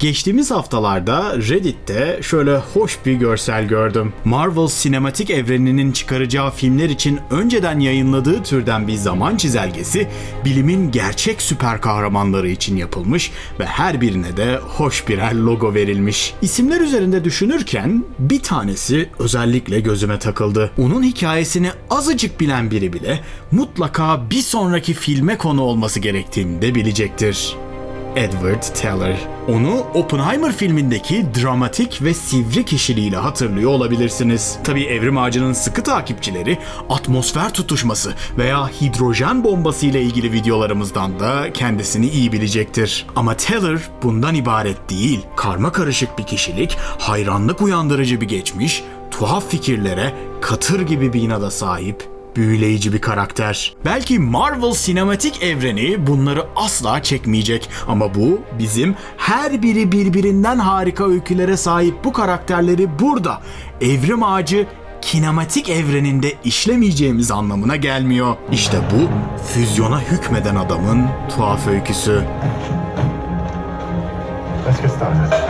Geçtiğimiz haftalarda Reddit'te şöyle hoş bir görsel gördüm. Marvel sinematik evreninin çıkaracağı filmler için önceden yayınladığı türden bir zaman çizelgesi bilimin gerçek süper kahramanları için yapılmış ve her birine de hoş birer logo verilmiş. İsimler üzerinde düşünürken bir tanesi özellikle gözüme takıldı. Onun hikayesini azıcık bilen biri bile mutlaka bir sonraki filme konu olması gerektiğini de bilecektir. Edward Teller. Onu Oppenheimer filmindeki dramatik ve sivri kişiliğiyle hatırlıyor olabilirsiniz. Tabii Evrim Ağacı'nın sıkı takipçileri atmosfer tutuşması veya hidrojen bombası ile ilgili videolarımızdan da kendisini iyi bilecektir. Ama Teller bundan ibaret değil. Karma karışık bir kişilik, hayranlık uyandırıcı bir geçmiş, tuhaf fikirlere katır gibi bir inada sahip büyüleyici bir karakter. Belki Marvel sinematik evreni bunları asla çekmeyecek ama bu bizim her biri birbirinden harika öykülere sahip bu karakterleri burada Evrim Ağacı kinematik evreninde işlemeyeceğimiz anlamına gelmiyor. İşte bu füzyona hükmeden adamın tuhaf öyküsü. Let's get started.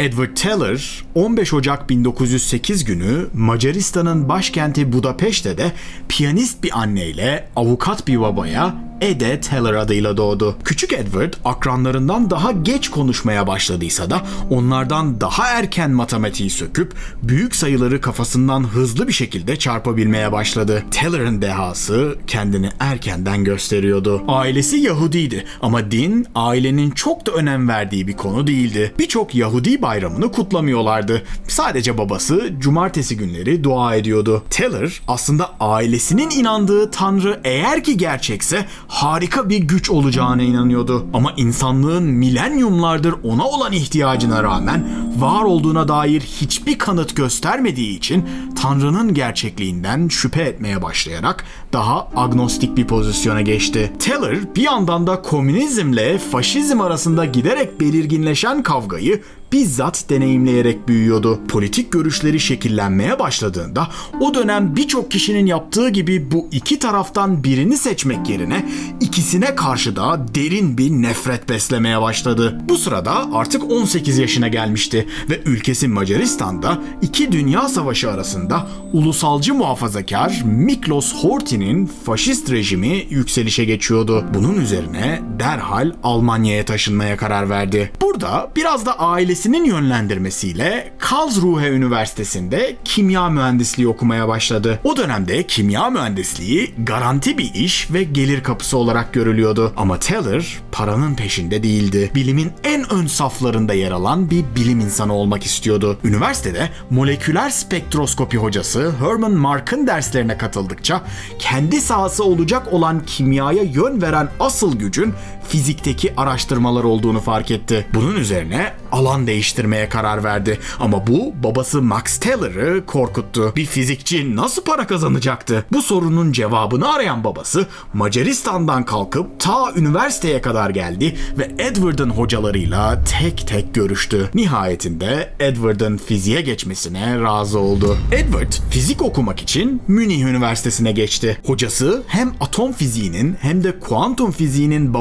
Edward Teller 15 Ocak 1908 günü Macaristan'ın başkenti Budapeşte'de piyanist bir anneyle avukat bir babaya Ede Teller adıyla doğdu. Küçük Edward akranlarından daha geç konuşmaya başladıysa da onlardan daha erken matematiği söküp büyük sayıları kafasından hızlı bir şekilde çarpabilmeye başladı. Teller'ın dehası kendini erkenden gösteriyordu. Ailesi Yahudiydi ama din ailenin çok da önem verdiği bir konu değildi. Birçok Yahudi bayramını kutlamıyorlardı. Sadece babası cumartesi günleri dua ediyordu. Teller aslında ailesinin inandığı tanrı eğer ki gerçekse harika bir güç olacağına inanıyordu. Ama insanlığın milenyumlardır ona olan ihtiyacına rağmen var olduğuna dair hiçbir kanıt göstermediği için Tanrı'nın gerçekliğinden şüphe etmeye başlayarak daha agnostik bir pozisyona geçti. Teller bir yandan da komünizmle faşizm arasında giderek belirginleşen kavgayı bizzat deneyimleyerek büyüyordu. Politik görüşleri şekillenmeye başladığında o dönem birçok kişinin yaptığı gibi bu iki taraftan birini seçmek yerine ikisine karşı da derin bir nefret beslemeye başladı. Bu sırada artık 18 yaşına gelmişti ve ülkesi Macaristan'da iki dünya savaşı arasında ulusalcı muhafazakar Miklos Horthy'nin faşist rejimi yükselişe geçiyordu. Bunun üzerine derhal Almanya'ya taşınmaya karar verdi. Burada biraz da ailesi ailesinin yönlendirmesiyle Karlsruhe Üniversitesi'nde kimya mühendisliği okumaya başladı. O dönemde kimya mühendisliği garanti bir iş ve gelir kapısı olarak görülüyordu. Ama Teller paranın peşinde değildi. Bilimin en ön saflarında yer alan bir bilim insanı olmak istiyordu. Üniversitede moleküler spektroskopi hocası Herman Mark'ın derslerine katıldıkça kendi sahası olacak olan kimyaya yön veren asıl gücün fizikteki araştırmalar olduğunu fark etti. Bunun üzerine alan değiştirmeye karar verdi. Ama bu babası Max Teller'ı korkuttu. Bir fizikçi nasıl para kazanacaktı? Bu sorunun cevabını arayan babası Macaristan'dan kalkıp ta üniversiteye kadar geldi ve Edward'ın hocalarıyla tek tek görüştü. Nihayetinde Edward'ın fiziğe geçmesine razı oldu. Edward fizik okumak için Münih Üniversitesi'ne geçti. Hocası hem atom fiziğinin hem de kuantum fiziğinin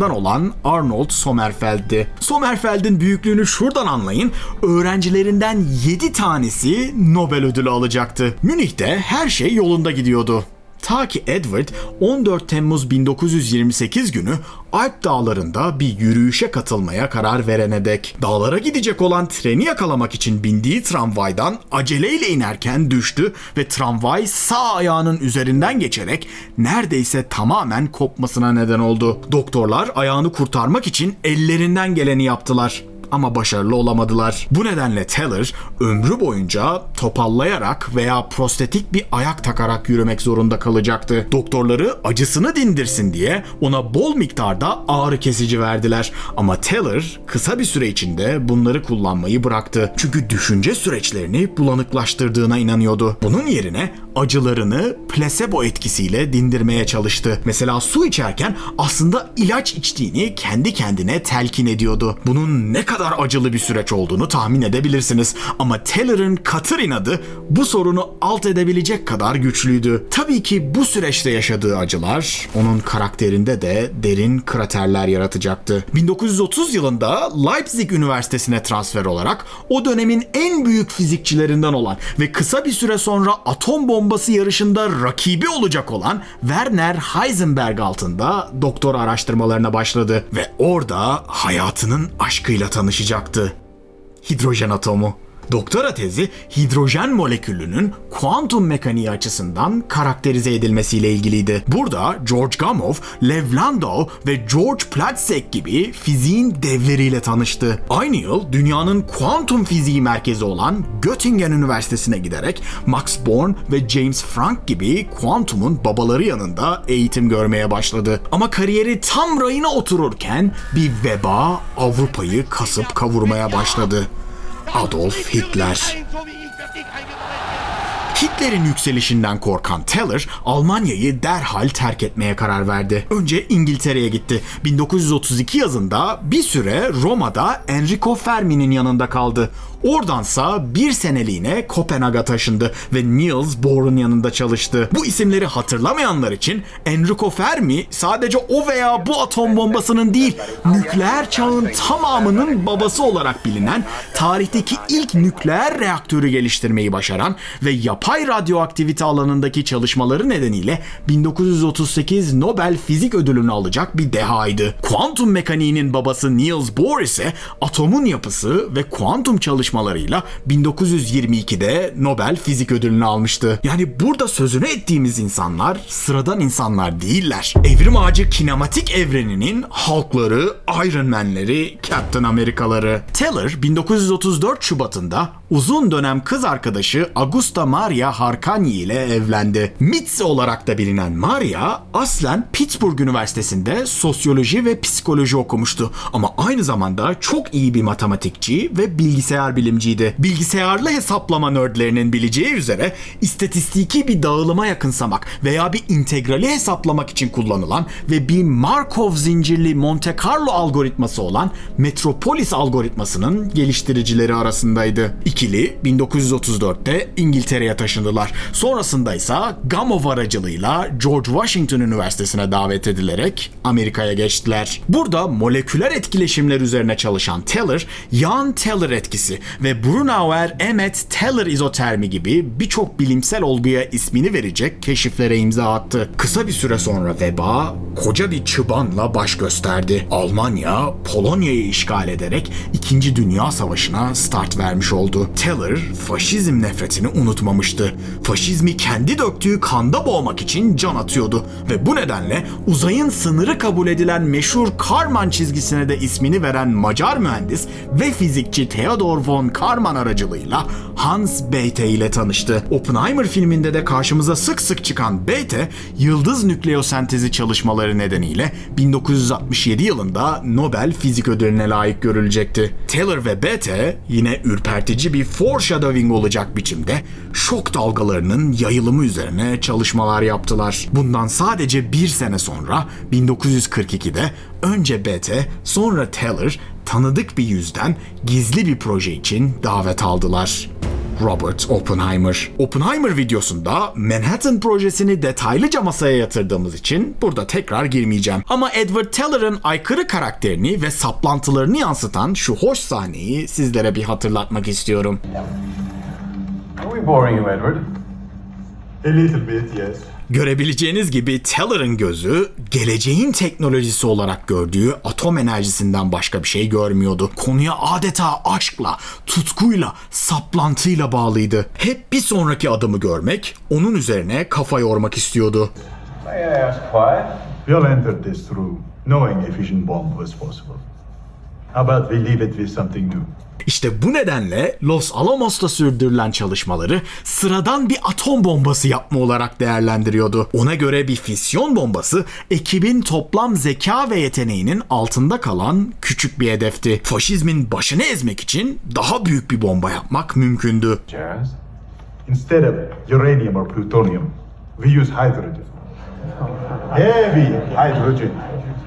babalarından olan Arnold Sommerfeld'di. Sommerfeld'in büyüklüğünü şuradan anlayın. Öğrencilerinden 7 tanesi Nobel ödülü alacaktı. Münih'te her şey yolunda gidiyordu. Ta ki Edward 14 Temmuz 1928 günü Alp dağlarında bir yürüyüşe katılmaya karar verene dek. Dağlara gidecek olan treni yakalamak için bindiği tramvaydan aceleyle inerken düştü ve tramvay sağ ayağının üzerinden geçerek neredeyse tamamen kopmasına neden oldu. Doktorlar ayağını kurtarmak için ellerinden geleni yaptılar ama başarılı olamadılar. Bu nedenle Teller ömrü boyunca topallayarak veya prostetik bir ayak takarak yürümek zorunda kalacaktı. Doktorları acısını dindirsin diye ona bol miktarda ağrı kesici verdiler. Ama Teller kısa bir süre içinde bunları kullanmayı bıraktı. Çünkü düşünce süreçlerini bulanıklaştırdığına inanıyordu. Bunun yerine acılarını plasebo etkisiyle dindirmeye çalıştı. Mesela su içerken aslında ilaç içtiğini kendi kendine telkin ediyordu. Bunun ne kadar kadar acılı bir süreç olduğunu tahmin edebilirsiniz. Ama Taylor'ın katır inadı bu sorunu alt edebilecek kadar güçlüydü. Tabii ki bu süreçte yaşadığı acılar onun karakterinde de derin kraterler yaratacaktı. 1930 yılında Leipzig Üniversitesi'ne transfer olarak o dönemin en büyük fizikçilerinden olan ve kısa bir süre sonra atom bombası yarışında rakibi olacak olan Werner Heisenberg altında doktor araştırmalarına başladı ve orada hayatının aşkıyla tanışacaktı. Hidrojen atomu. Doktora tezi hidrojen molekülünün kuantum mekaniği açısından karakterize edilmesiyle ilgiliydi. Burada George Gamow, Lev Landau ve George Platzek gibi fiziğin devleriyle tanıştı. Aynı yıl dünyanın kuantum fiziği merkezi olan Göttingen Üniversitesi'ne giderek Max Born ve James Franck gibi kuantumun babaları yanında eğitim görmeye başladı. Ama kariyeri tam rayına otururken bir veba Avrupa'yı kasıp kavurmaya başladı. Adolf Hitler. Hitler'in yükselişinden korkan Teller, Almanya'yı derhal terk etmeye karar verdi. Önce İngiltere'ye gitti. 1932 yazında bir süre Roma'da Enrico Fermi'nin yanında kaldı. Oradansa bir seneliğine Kopenhag'a taşındı ve Niels Bohr'un yanında çalıştı. Bu isimleri hatırlamayanlar için Enrico Fermi sadece o veya bu atom bombasının değil, nükleer çağın tamamının babası olarak bilinen, tarihteki ilk nükleer reaktörü geliştirmeyi başaran ve yapay radyoaktivite alanındaki çalışmaları nedeniyle 1938 Nobel Fizik Ödülünü alacak bir dehaydı. Kuantum mekaniğinin babası Niels Bohr ise atomun yapısı ve kuantum çalışmalarıyla 1922'de Nobel Fizik Ödülünü almıştı. Yani burada sözünü ettiğimiz insanlar sıradan insanlar değiller. Evrim ağacı kinematik evreninin halkları, Iron Man'leri, Captain Amerikaları. Teller 1934 Şubat'ında uzun dönem kız arkadaşı Augusta Maria Harkany ile evlendi. Mitzi olarak da bilinen Maria aslen Pittsburgh Üniversitesi'nde sosyoloji ve psikoloji okumuştu ama aynı zamanda çok iyi bir matematikçi ve bilgisayar bilimciydi. Bilgisayarlı hesaplama nerdlerinin bileceği üzere istatistiki bir dağılıma yakınsamak veya bir integrali hesaplamak için kullanılan ve bir Markov zincirli Monte Carlo algoritması olan Metropolis algoritmasının geliştiricileri arasındaydı. İkili 1934'te İngiltere'ye taşındılar. Sonrasında ise Gamow aracılığıyla George Washington Üniversitesi'ne davet edilerek Amerika'ya geçtiler. Burada moleküler etkileşimler üzerine çalışan Teller, Jan Teller etkisi ve Brunauer-Emmet Teller izotermi gibi birçok bilimsel olguya ismini verecek keşiflere imza attı. Kısa bir süre sonra veba koca bir çıbanla baş gösterdi. Almanya Polonya'yı işgal ederek 2. Dünya Savaşı'na start vermiş oldu. Teller faşizm nefretini unutmamıştı. Faşizmi kendi döktüğü kanda boğmak için can atıyordu ve bu nedenle uzayın sınırı kabul edilen meşhur Karman çizgisine de ismini veren Macar mühendis ve fizikçi Theodor von Karman aracılığıyla Hans Bethe ile tanıştı. Oppenheimer filminde de karşımıza sık sık çıkan Bethe, yıldız nükleosentezi çalışmaları nedeniyle 1967 yılında Nobel Fizik Ödülüne layık görülecekti. Taylor ve Bethe yine ürpertici bir foreshadowing olacak biçimde şok dalgalarının yayılımı üzerine çalışmalar yaptılar. Bundan sadece bir sene sonra 1942'de önce Bethe sonra Taylor tanıdık bir yüzden gizli bir proje için davet aldılar. Robert Oppenheimer. Oppenheimer videosunda Manhattan projesini detaylıca masaya yatırdığımız için burada tekrar girmeyeceğim. Ama Edward Teller'ın aykırı karakterini ve saplantılarını yansıtan şu hoş sahneyi sizlere bir hatırlatmak istiyorum. Are we boring you, Edward? A little bit, yes. Görebileceğiniz gibi Teller'ın gözü geleceğin teknolojisi olarak gördüğü atom enerjisinden başka bir şey görmüyordu. Konuya adeta aşkla, tutkuyla, saplantıyla bağlıydı. Hep bir sonraki adımı görmek, onun üzerine kafa yormak istiyordu. May I ask why? All entered this through knowing a fission bomb was possible. How about we leave it with something new? İşte bu nedenle Los Alamos'ta sürdürülen çalışmaları sıradan bir atom bombası yapma olarak değerlendiriyordu. Ona göre bir fisyon bombası ekibin toplam zeka ve yeteneğinin altında kalan küçük bir hedefti. Faşizmin başını ezmek için daha büyük bir bomba yapmak mümkündü. Jazz? Instead of uranium or plutonium, we use hydrogen. Heavy hydrogen.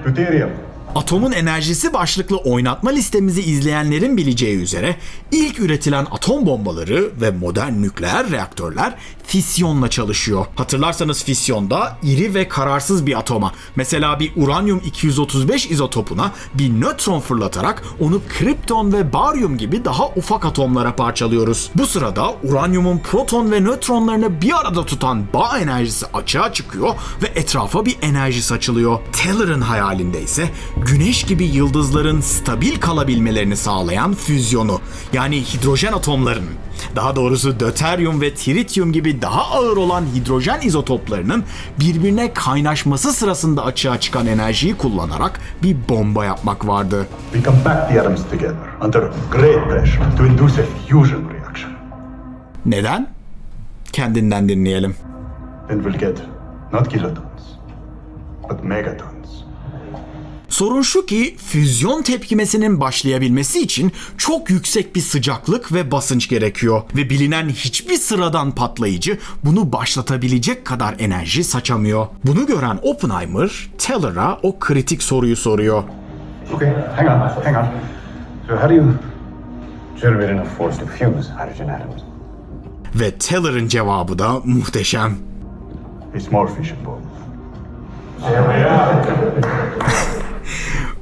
Deuterium. Atomun enerjisi başlıklı oynatma listemizi izleyenlerin bileceği üzere ilk üretilen atom bombaları ve modern nükleer reaktörler fisyonla çalışıyor. Hatırlarsanız fisyonda iri ve kararsız bir atoma, mesela bir uranyum 235 izotopuna bir nötron fırlatarak onu kripton ve baryum gibi daha ufak atomlara parçalıyoruz. Bu sırada uranyumun proton ve nötronlarını bir arada tutan bağ enerjisi açığa çıkıyor ve etrafa bir enerji saçılıyor. Taylor'ın hayalinde ise güneş gibi yıldızların stabil kalabilmelerini sağlayan füzyonu yani hidrojen atomlarının daha doğrusu döteryum ve tritium gibi daha ağır olan hidrojen izotoplarının birbirine kaynaşması sırasında açığa çıkan enerjiyi kullanarak bir bomba yapmak vardı. We compact the atoms together under great pressure to induce a fusion reaction. Neden? Kendinden dinleyelim. Then we'll get not kilotons, but megatons. Sorun şu ki füzyon tepkimesinin başlayabilmesi için çok yüksek bir sıcaklık ve basınç gerekiyor ve bilinen hiçbir sıradan patlayıcı bunu başlatabilecek kadar enerji saçamıyor. Bunu gören Oppenheimer, Taylor'a o kritik soruyu soruyor. Okay, hang on, hang on. So how do you generate enough force to fuse hydrogen atoms? Ve Taylor'ın cevabı da muhteşem. A small fission bomb.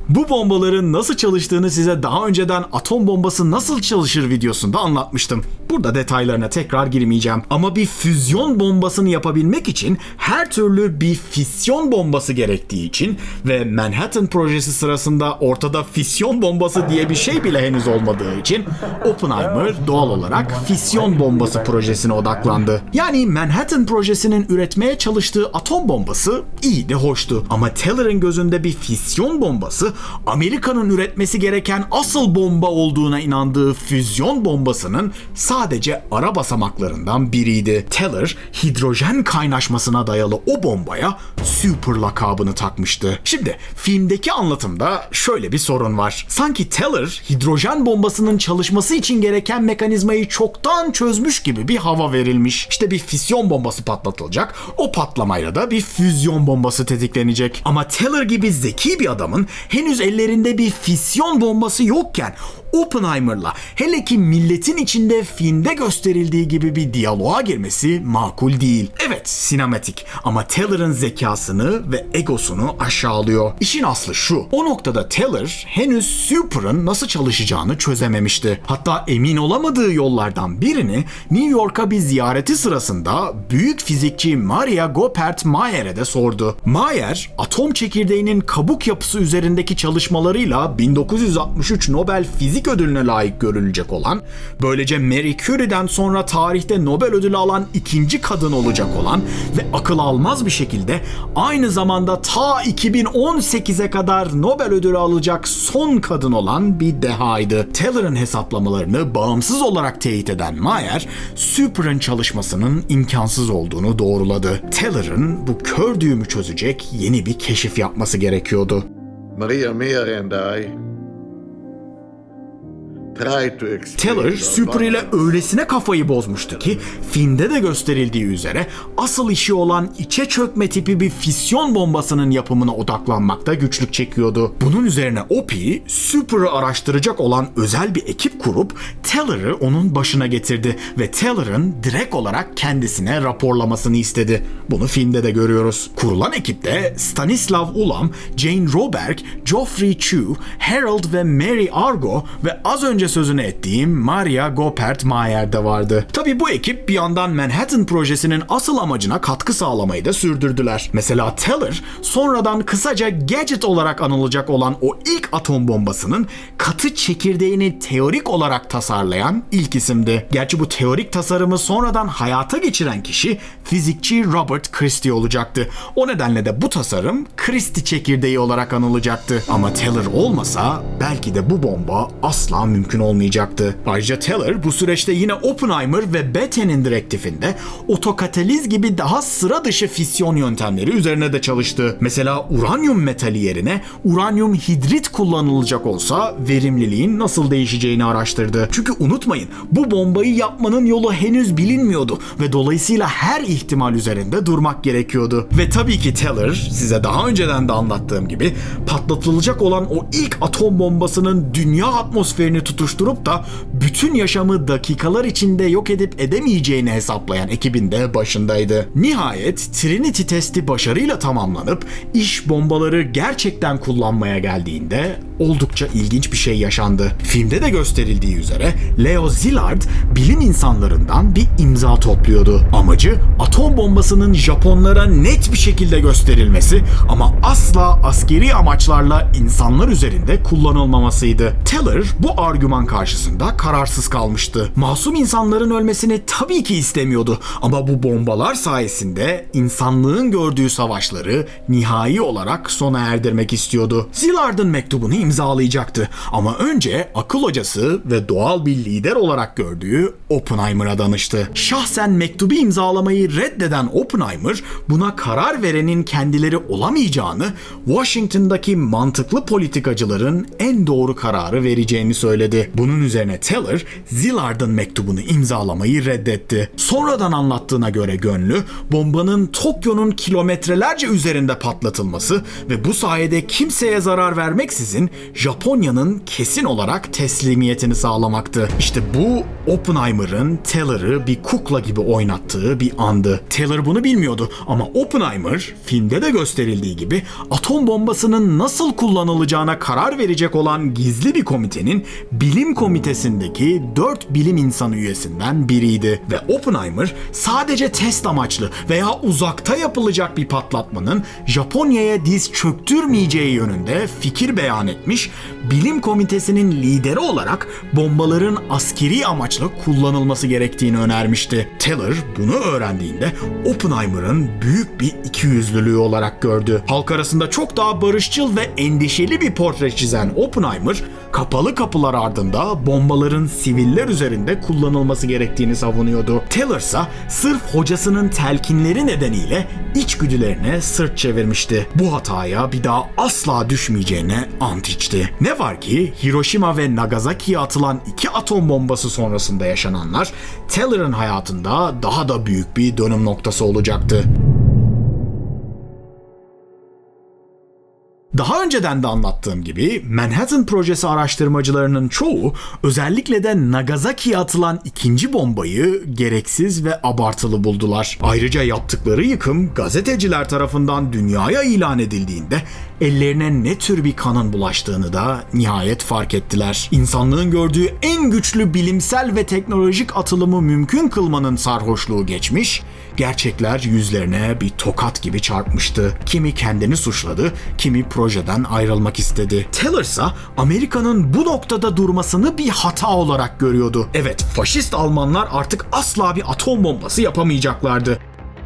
Bu bombaların nasıl çalıştığını size daha önceden atom bombası nasıl çalışır videosunda anlatmıştım. Burada detaylarına tekrar girmeyeceğim. Ama bir füzyon bombasını yapabilmek için her türlü bir fisyon bombası gerektiği için ve Manhattan projesi sırasında ortada fisyon bombası diye bir şey bile henüz olmadığı için Oppenheimer doğal olarak fisyon bombası projesine odaklandı. Yani Manhattan projesinin üretmeye çalıştığı atom bombası iyi de hoştu. Ama Taylor'ın gözünde bir fisyon bombası Amerika'nın üretmesi gereken asıl bomba olduğuna inandığı füzyon bombasının sadece ara basamaklarından biriydi. Taylor hidrojen kaynaşmasına dayalı o bombaya Super lakabını takmıştı. Şimdi filmdeki anlatımda şöyle bir sorun var. Sanki Taylor hidrojen bombasının çalışması için gereken mekanizmayı çoktan çözmüş gibi bir hava verilmiş. İşte bir fisyon bombası patlatılacak. O patlamayla da bir füzyon bombası tetiklenecek. Ama Taylor gibi zeki bir adamın henüz ellerinde bir fisyon bombası yokken Oppenheimer'la hele ki milletin içinde filmde gösterildiği gibi bir diyaloğa girmesi makul değil. Evet sinematik ama Taylor'ın zekasını ve egosunu aşağılıyor. İşin aslı şu. O noktada Taylor henüz Super'ın nasıl çalışacağını çözememişti. Hatta emin olamadığı yollardan birini New York'a bir ziyareti sırasında büyük fizikçi Maria Goeppert Mayer'e de sordu. Mayer, atom çekirdeğinin kabuk yapısı üzerindeki çalışmalarıyla 1963 Nobel Fizik Ödülüne layık görülecek olan, böylece Marie Curie'den sonra tarihte Nobel ödülü alan ikinci kadın olacak olan ve akıl almaz bir şekilde aynı zamanda ta 2018'e kadar Nobel ödülü alacak son kadın olan bir dehaydı. Taylor'ın hesaplamalarını bağımsız olarak teyit eden Mayer, Super'ın çalışmasının imkansız olduğunu doğruladı. Taylor'ın bu kör düğümü çözecek yeni bir keşif yapması gerekiyordu. Maria Mia and I Super ile öylesine kafayı bozmuştu ki filmde de gösterildiği üzere asıl işi olan içe çökme tipi bir fisyon bombasının yapımına odaklanmakta güçlük çekiyordu. Bunun üzerine Opie, Super'ı araştıracak olan özel bir ekip kurup Taylor'ı onun başına getirdi ve Taylor'ın direkt olarak kendisine raporlamasını istedi. Bunu filmde de görüyoruz. Kurulan ekipte Stanislav Ulam, Jane Roberg, Geoffrey Chu, Harold ve Mary Argo ve az önce sözünü ettiğim Maria Goeppert Mayer de vardı. Tabi bu ekip bir yandan Manhattan projesinin asıl amacına katkı sağlamayı da sürdürdüler. Mesela Teller sonradan kısaca Gadget olarak anılacak olan o ilk atom bombasının katı çekirdeğini teorik olarak tasarlayan ilk isimdi. Gerçi bu teorik tasarımı sonradan hayata geçiren kişi fizikçi Robert Christie olacaktı. O nedenle de bu tasarım Christie çekirdeği olarak anılacaktı. Ama Teller olmasa belki de bu bomba asla mümkün mümkün olmayacaktı. Ayrıca Teller bu süreçte yine Oppenheimer ve Bethen'in direktifinde otokataliz gibi daha sıra dışı fisyon yöntemleri üzerine de çalıştı. Mesela uranyum metali yerine uranyum hidrit kullanılacak olsa verimliliğin nasıl değişeceğini araştırdı. Çünkü unutmayın bu bombayı yapmanın yolu henüz bilinmiyordu ve dolayısıyla her ihtimal üzerinde durmak gerekiyordu. Ve tabii ki Teller size daha önceden de anlattığım gibi patlatılacak olan o ilk atom bombasının dünya atmosferini tutuşturup da bütün yaşamı dakikalar içinde yok edip edemeyeceğini hesaplayan ekibin de başındaydı. Nihayet Trinity testi başarıyla tamamlanıp iş bombaları gerçekten kullanmaya geldiğinde oldukça ilginç bir şey yaşandı. Filmde de gösterildiği üzere Leo Szilard bilim insanlarından bir imza topluyordu. Amacı atom bombasının Japonlara net bir şekilde gösterilmesi ama asla askeri amaçlarla insanlar üzerinde kullanılmamasıydı. Teller bu argüman karşısında kararsız kalmıştı. Masum insanların ölmesini tabii ki istemiyordu ama bu bombalar sayesinde insanlığın gördüğü savaşları nihai olarak sona erdirmek istiyordu. Szillard'ın mektubunu imzalayacaktı ama önce akıl hocası ve doğal bir lider olarak gördüğü Oppenheimer'a danıştı. Şahsen mektubu imzalamayı reddeden Oppenheimer buna karar verenin kendileri olamayacağını, Washington'daki mantıklı politikacıların en doğru kararı vereceğini söyledi. Bunun üzerine Teller, Szillard'ın mektubunu imzalamayı reddetti. Sonradan anlattığına göre gönlü, bombanın Tokyo'nun kilometrelerce üzerinde patlatılması ve bu sayede kimseye zarar vermeksizin Japonya'nın kesin olarak teslimiyetini sağlamaktı. İşte bu Oppenheimer'ın Teller'ı bir kukla gibi oynattığı bir andı. Teller bunu bilmiyordu ama Oppenheimer filmde de gösterildiği gibi atom bombasının nasıl kullanılacağına karar verecek olan gizli bir komitenin bilim komitesindeki 4 bilim insanı üyesinden biriydi ve Oppenheimer sadece test amaçlı veya uzakta yapılacak bir patlatmanın Japonya'ya diz çöktürmeyeceği yönünde fikir beyan etmiş, bilim komitesinin lideri olarak bombaların askeri amaçla kullanılması gerektiğini önermişti. Teller bunu öğrendiğinde Oppenheimer'ın büyük bir ikiyüzlülüğü olarak gördü. Halk arasında çok daha barışçıl ve endişeli bir portre çizen Oppenheimer, kapalı kapılar ardında bombaların siviller üzerinde kullanılması gerektiğini savunuyordu. Teller ise sırf hocasının telkinleri nedeniyle içgüdülerine sırt çevirmişti. Bu hataya bir daha asla düşmeyeceğine ant içti. Ne var ki Hiroşima ve Nagasaki'ye atılan iki atom bombası sonrasında yaşananlar Teller'ın hayatında daha da büyük bir dönüm noktası olacaktı. Daha önceden de anlattığım gibi Manhattan projesi araştırmacılarının çoğu özellikle de Nagasaki'ye atılan ikinci bombayı gereksiz ve abartılı buldular. Ayrıca yaptıkları yıkım gazeteciler tarafından dünyaya ilan edildiğinde ellerine ne tür bir kanın bulaştığını da nihayet fark ettiler. İnsanlığın gördüğü en güçlü bilimsel ve teknolojik atılımı mümkün kılmanın sarhoşluğu geçmiş, gerçekler yüzlerine bir tokat gibi çarpmıştı. Kimi kendini suçladı, kimi projeden ayrılmak istedi. Teller ise Amerika'nın bu noktada durmasını bir hata olarak görüyordu. Evet, faşist Almanlar artık asla bir atom bombası yapamayacaklardı.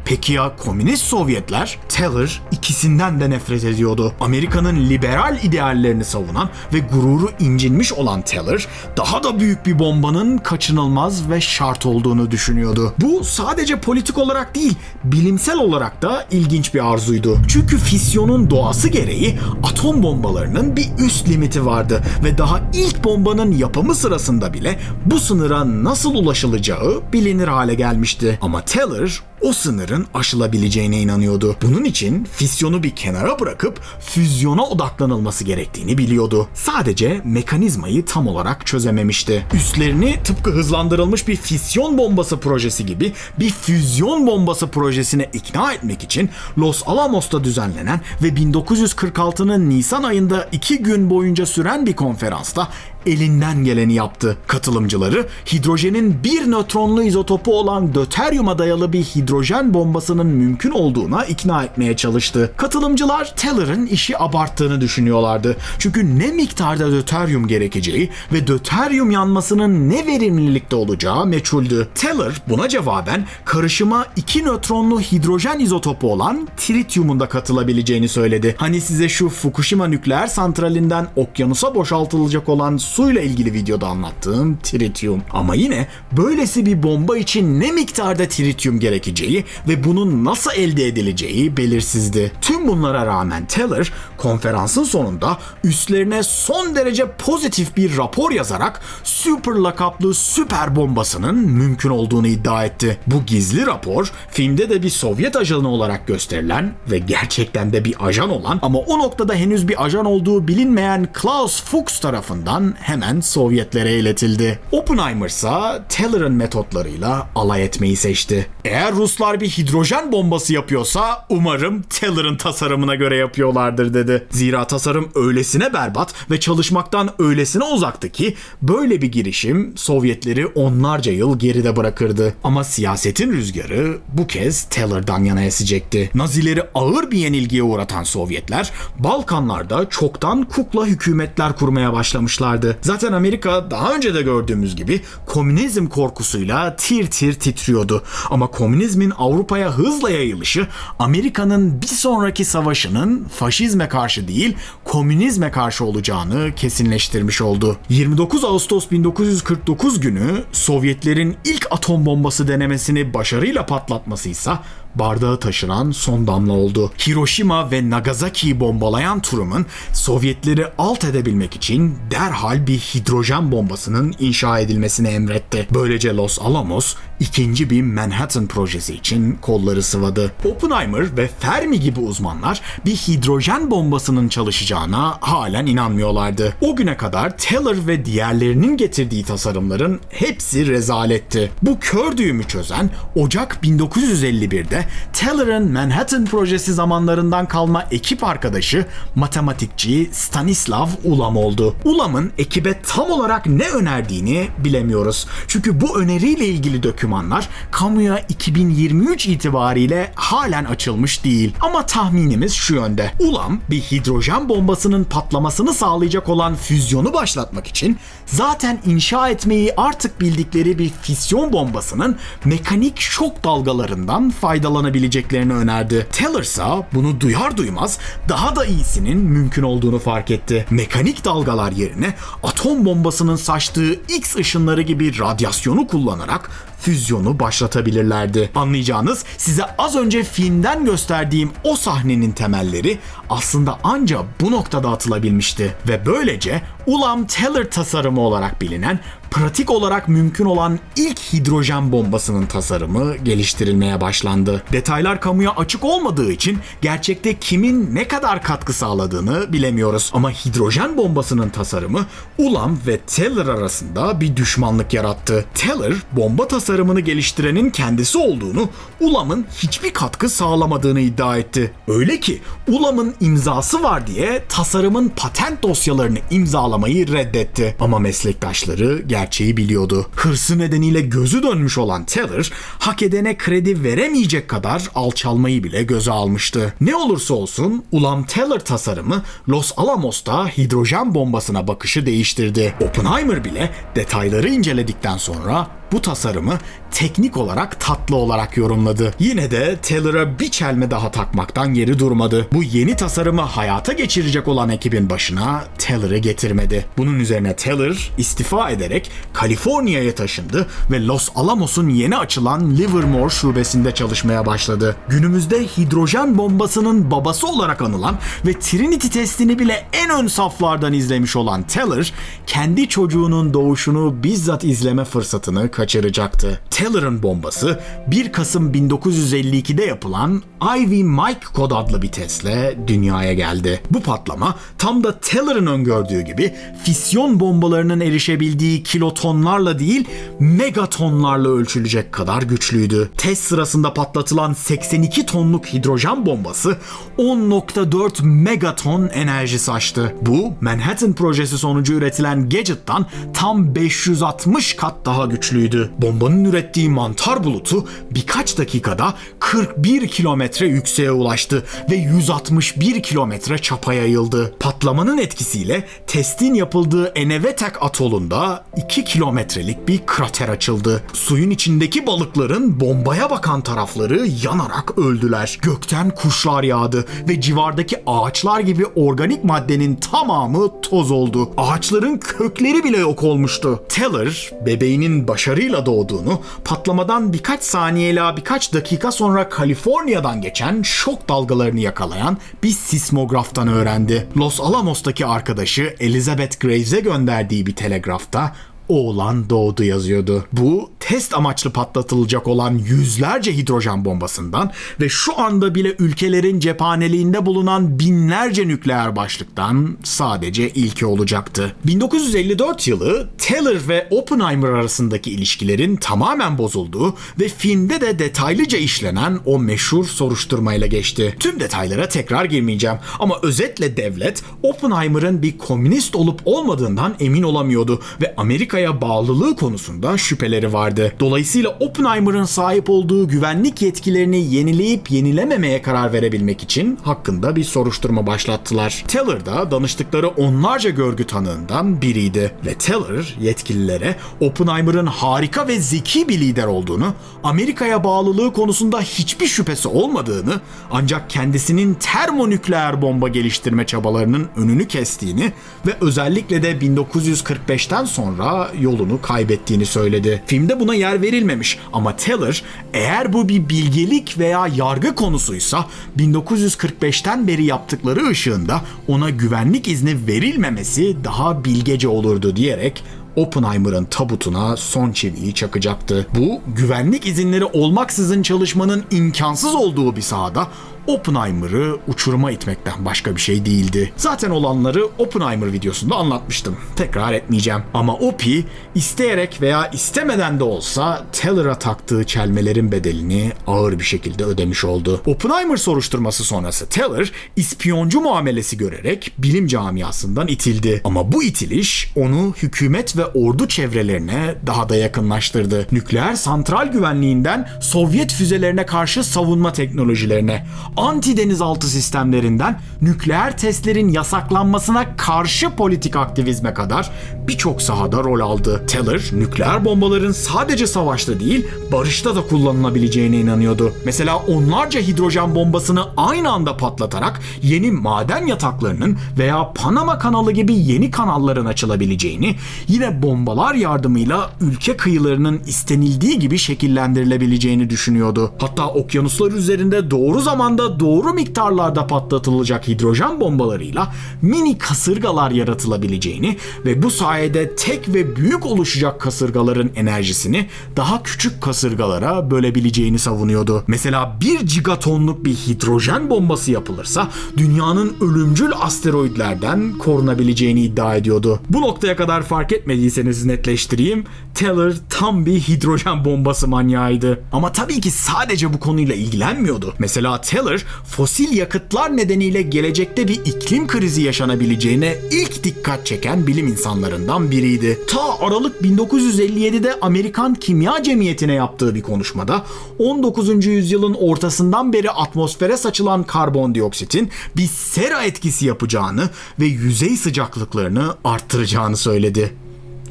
Peki ya komünist Sovyetler? Teller ikisinden de nefret ediyordu. Amerika'nın liberal ideallerini savunan ve gururu incinmiş olan Teller, daha da büyük bir bombanın kaçınılmaz ve şart olduğunu düşünüyordu. Bu sadece politik olarak değil, bilimsel olarak da ilginç bir arzuydu. Çünkü fisyonun doğası gereği atom bombalarının bir üst limiti vardı ve daha ilk bombanın yapımı sırasında bile bu sınıra nasıl ulaşılacağı bilinir hale gelmişti. Ama Teller o sınırın aşılabileceğine inanıyordu. Bunun için fisyonu bir kenara bırakıp füzyona odaklanılması gerektiğini biliyordu. Sadece mekanizmayı tam olarak çözememişti. Üstlerini tıpkı hızlandırılmış bir fisyon bombası projesi gibi bir füzyon bombası projesine ikna etmek için Los Alamos'ta düzenlenen ve 1946'nın Nisan ayında iki gün boyunca süren bir konferansta elinden geleni yaptı. Katılımcıları hidrojenin bir nötronlu izotopu olan döteryuma dayalı bir hidrojen bombasının mümkün olduğuna ikna etmeye çalıştı. Katılımcılar Teller'ın işi abarttığını düşünüyorlardı. Çünkü ne miktarda döteryum gerekeceği ve döteryum yanmasının ne verimlilikte olacağı meçhuldü. Teller buna cevaben karışıma iki nötronlu hidrojen izotopu olan trityumun da katılabileceğini söyledi. Hani size şu Fukushima nükleer santralinden okyanusa boşaltılacak olan suyla ilgili videoda anlattığım tritium. Ama yine böylesi bir bomba için ne miktarda tritium gerekeceği ve bunun nasıl elde edileceği belirsizdi. Tüm bunlara rağmen Teller konferansın sonunda üstlerine son derece pozitif bir rapor yazarak Super lakaplı süper bombasının mümkün olduğunu iddia etti. Bu gizli rapor filmde de bir Sovyet ajanı olarak gösterilen ve gerçekten de bir ajan olan ama o noktada henüz bir ajan olduğu bilinmeyen Klaus Fuchs tarafından hemen Sovyetlere iletildi. Oppenheimer ise Teller'ın metotlarıyla alay etmeyi seçti. Eğer Ruslar bir hidrojen bombası yapıyorsa umarım Teller'ın tasarımına göre yapıyorlardır dedi. Zira tasarım öylesine berbat ve çalışmaktan öylesine uzaktı ki böyle bir girişim Sovyetleri onlarca yıl geride bırakırdı. Ama siyasetin rüzgarı bu kez Teller'dan yana esecekti. Nazileri ağır bir yenilgiye uğratan Sovyetler Balkanlarda çoktan kukla hükümetler kurmaya başlamışlardı. Zaten Amerika daha önce de gördüğümüz gibi komünizm korkusuyla tir tir titriyordu. Ama komünizmin Avrupa'ya hızla yayılışı Amerika'nın bir sonraki savaşının faşizme karşı değil komünizme karşı olacağını kesinleştirmiş oldu. 29 Ağustos 1949 günü Sovyetlerin ilk atom bombası denemesini başarıyla patlatması ise bardağı taşıran son damla oldu. Hiroşima ve Nagasaki'yi bombalayan Truman, Sovyetleri alt edebilmek için derhal bir hidrojen bombasının inşa edilmesini emretti. Böylece Los Alamos ikinci bir Manhattan projesi için kolları sıvadı. Oppenheimer ve Fermi gibi uzmanlar bir hidrojen bombasının çalışacağına halen inanmıyorlardı. O güne kadar Teller ve diğerlerinin getirdiği tasarımların hepsi rezaletti. Bu kör düğümü çözen Ocak 1951'de Teller'ın Manhattan projesi zamanlarından kalma ekip arkadaşı matematikçi Stanislav Ulam oldu. Ulam'ın ekibe tam olarak ne önerdiğini bilemiyoruz. Çünkü bu öneriyle ilgili dokümanlar kamuya 2023 itibariyle halen açılmış değil. Ama tahminimiz şu yönde. Ulam bir hidrojen bombasının patlamasını sağlayacak olan füzyonu başlatmak için zaten inşa etmeyi artık bildikleri bir fisyon bombasının mekanik şok dalgalarından faydalanabileceklerini önerdi. Teller ise bunu duyar duymaz daha da iyisinin mümkün olduğunu fark etti. Mekanik dalgalar yerine atom bombasının saçtığı X ışınları gibi radyasyonu kullanarak füzyonu başlatabilirlerdi. Anlayacağınız size az önce filmden gösterdiğim o sahnenin temelleri aslında ancak bu noktada atılabilmişti ve böylece Ulam Teller tasarımı olarak bilinen pratik olarak mümkün olan ilk hidrojen bombasının tasarımı geliştirilmeye başlandı. Detaylar kamuya açık olmadığı için gerçekte kimin ne kadar katkı sağladığını bilemiyoruz. Ama hidrojen bombasının tasarımı Ulam ve Teller arasında bir düşmanlık yarattı. Teller bomba tasarımını geliştirenin kendisi olduğunu, Ulam'ın hiçbir katkı sağlamadığını iddia etti. Öyle ki Ulam'ın imzası var diye tasarımın patent dosyalarını imzalamayı reddetti. Ama meslektaşları gerçeği biliyordu. Hırsı nedeniyle gözü dönmüş olan Teller, hak edene kredi veremeyecek kadar alçalmayı bile göze almıştı. Ne olursa olsun Ulam Teller tasarımı Los Alamos'ta hidrojen bombasına bakışı değiştirdi. Oppenheimer bile detayları inceledikten sonra bu tasarımı teknik olarak tatlı olarak yorumladı. Yine de Teller'a bir çelme daha takmaktan geri durmadı. Bu yeni tasarımı hayata geçirecek olan ekibin başına Teller'ı getirmedi. Bunun üzerine Teller istifa ederek Kaliforniya'ya taşındı ve Los Alamos'un yeni açılan Livermore şubesinde çalışmaya başladı. Günümüzde hidrojen bombasının babası olarak anılan ve Trinity testini bile en ön saflardan izlemiş olan Teller, kendi çocuğunun doğuşunu bizzat izleme fırsatını kaçıracaktı. Teller'ın bombası 1 Kasım 1952'de yapılan Ivy Mike kod adlı bir testle dünyaya geldi. Bu patlama tam da Teller'ın öngördüğü gibi fisyon bombalarının erişebildiği kilotonlarla değil megatonlarla ölçülecek kadar güçlüydü. Test sırasında patlatılan 82 tonluk hidrojen bombası 10.4 megaton enerji saçtı. Bu Manhattan projesi sonucu üretilen Gadget'tan tam 560 kat daha güçlüydü. Büyüdü. Bombanın ürettiği mantar bulutu birkaç dakikada 41 kilometre yükseğe ulaştı ve 161 kilometre çapa yayıldı. Patlamanın etkisiyle testin yapıldığı Enewetak atolunda 2 kilometrelik bir krater açıldı. Suyun içindeki balıkların bombaya bakan tarafları yanarak öldüler. Gökten kuşlar yağdı ve civardaki ağaçlar gibi organik maddenin tamamı toz oldu. Ağaçların kökleri bile yok olmuştu. Teller, bebeğinin başarıyla doğduğunu patlamadan birkaç saniye ila birkaç dakika sonra Kaliforniya'dan geçen şok dalgalarını yakalayan bir sismograftan öğrendi. Los Alamos'taki arkadaşı Elizabeth Graves'e gönderdiği bir telegrafta oğlan doğdu yazıyordu. Bu test amaçlı patlatılacak olan yüzlerce hidrojen bombasından ve şu anda bile ülkelerin cephaneliğinde bulunan binlerce nükleer başlıktan sadece ilki olacaktı. 1954 yılı Teller ve Oppenheimer arasındaki ilişkilerin tamamen bozulduğu ve filmde de detaylıca işlenen o meşhur soruşturmayla geçti. Tüm detaylara tekrar girmeyeceğim ama özetle devlet Oppenheimer'ın bir komünist olup olmadığından emin olamıyordu ve Amerika'ya bağlılığı konusunda şüpheleri vardı. Dolayısıyla Oppenheimer'ın sahip olduğu güvenlik yetkilerini yenileyip yenilememeye karar verebilmek için hakkında bir soruşturma başlattılar. Teller da danıştıkları onlarca görgü tanığından biriydi ve Teller yetkililere Oppenheimer'ın harika ve zeki bir lider olduğunu, Amerika'ya bağlılığı konusunda hiçbir şüphesi olmadığını ancak kendisinin termonükleer bomba geliştirme çabalarının önünü kestiğini ve özellikle de 1945'ten sonra yolunu kaybettiğini söyledi. Filmde buna yer verilmemiş ama Teller eğer bu bir bilgelik veya yargı konusuysa 1945'ten beri yaptıkları ışığında ona güvenlik izni verilmemesi daha bilgece olurdu diyerek Oppenheimer'ın tabutuna son çiviyi çakacaktı. Bu güvenlik izinleri olmaksızın çalışmanın imkansız olduğu bir sahada Oppenheimer'ı uçuruma itmekten başka bir şey değildi. Zaten olanları Oppenheimer videosunda anlatmıştım. Tekrar etmeyeceğim. Ama Opie isteyerek veya istemeden de olsa Teller'a taktığı çelmelerin bedelini ağır bir şekilde ödemiş oldu. Oppenheimer soruşturması sonrası Teller ispiyoncu muamelesi görerek bilim camiasından itildi. Ama bu itiliş onu hükümet ve ordu çevrelerine daha da yakınlaştırdı. Nükleer santral güvenliğinden Sovyet füzelerine karşı savunma teknolojilerine, anti denizaltı sistemlerinden nükleer testlerin yasaklanmasına karşı politik aktivizme kadar birçok sahada rol aldı. Teller nükleer bombaların sadece savaşta değil barışta da kullanılabileceğine inanıyordu. Mesela onlarca hidrojen bombasını aynı anda patlatarak yeni maden yataklarının veya Panama kanalı gibi yeni kanalların açılabileceğini, yine bombalar yardımıyla ülke kıyılarının istenildiği gibi şekillendirilebileceğini düşünüyordu. Hatta okyanuslar üzerinde doğru zamanda doğru miktarlarda patlatılacak hidrojen bombalarıyla mini kasırgalar yaratılabileceğini ve bu sayede tek ve büyük oluşacak kasırgaların enerjisini daha küçük kasırgalara bölebileceğini savunuyordu. Mesela 1 gigatonluk bir hidrojen bombası yapılırsa dünyanın ölümcül asteroidlerden korunabileceğini iddia ediyordu. Bu noktaya kadar fark etmediyseniz netleştireyim. Teller tam bir hidrojen bombası manyağıydı. Ama tabii ki sadece bu konuyla ilgilenmiyordu. Mesela Teller fosil yakıtlar nedeniyle gelecekte bir iklim krizi yaşanabileceğine ilk dikkat çeken bilim insanlarından biriydi. Ta Aralık 1957'de Amerikan Kimya Cemiyeti'ne yaptığı bir konuşmada 19. yüzyılın ortasından beri atmosfere saçılan karbondioksitin bir sera etkisi yapacağını ve yüzey sıcaklıklarını arttıracağını söyledi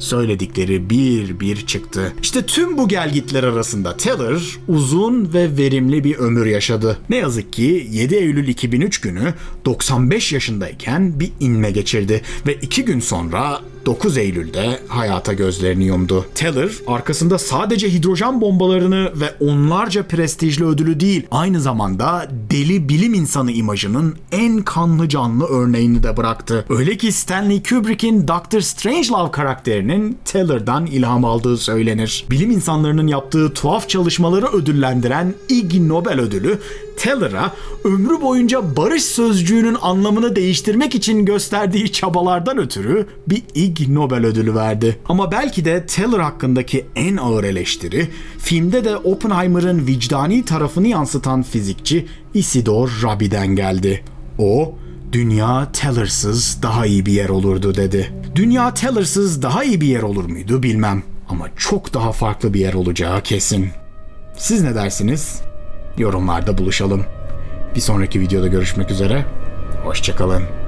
söyledikleri bir bir çıktı. İşte tüm bu gelgitler arasında Teller uzun ve verimli bir ömür yaşadı. Ne yazık ki 7 Eylül 2003 günü 95 yaşındayken bir inme geçirdi ve 2 gün sonra 9 Eylül'de hayata gözlerini yumdu. Teller arkasında sadece hidrojen bombalarını ve onlarca prestijli ödülü değil aynı zamanda deli bilim insanı imajının en kanlı canlı örneğini de bıraktı. Öyle ki Stanley Kubrick'in Doctor Strangelove karakterinin Teller'dan ilham aldığı söylenir. Bilim insanlarının yaptığı tuhaf çalışmaları ödüllendiren Ig Nobel ödülü Teller'a ömrü boyunca barış sözcüğünün anlamını değiştirmek için gösterdiği çabalardan ötürü bir Ig Nobel ödülü verdi. Ama belki de Teller hakkındaki en ağır eleştiri filmde de Oppenheimer'ın vicdani tarafını yansıtan fizikçi Isidor Rabi'den geldi. O dünya Teller'sız daha iyi bir yer olurdu dedi. Dünya Teller'sız daha iyi bir yer olur muydu bilmem. Ama çok daha farklı bir yer olacağı kesin. Siz ne dersiniz? Yorumlarda buluşalım. Bir sonraki videoda görüşmek üzere. Hoşçakalın.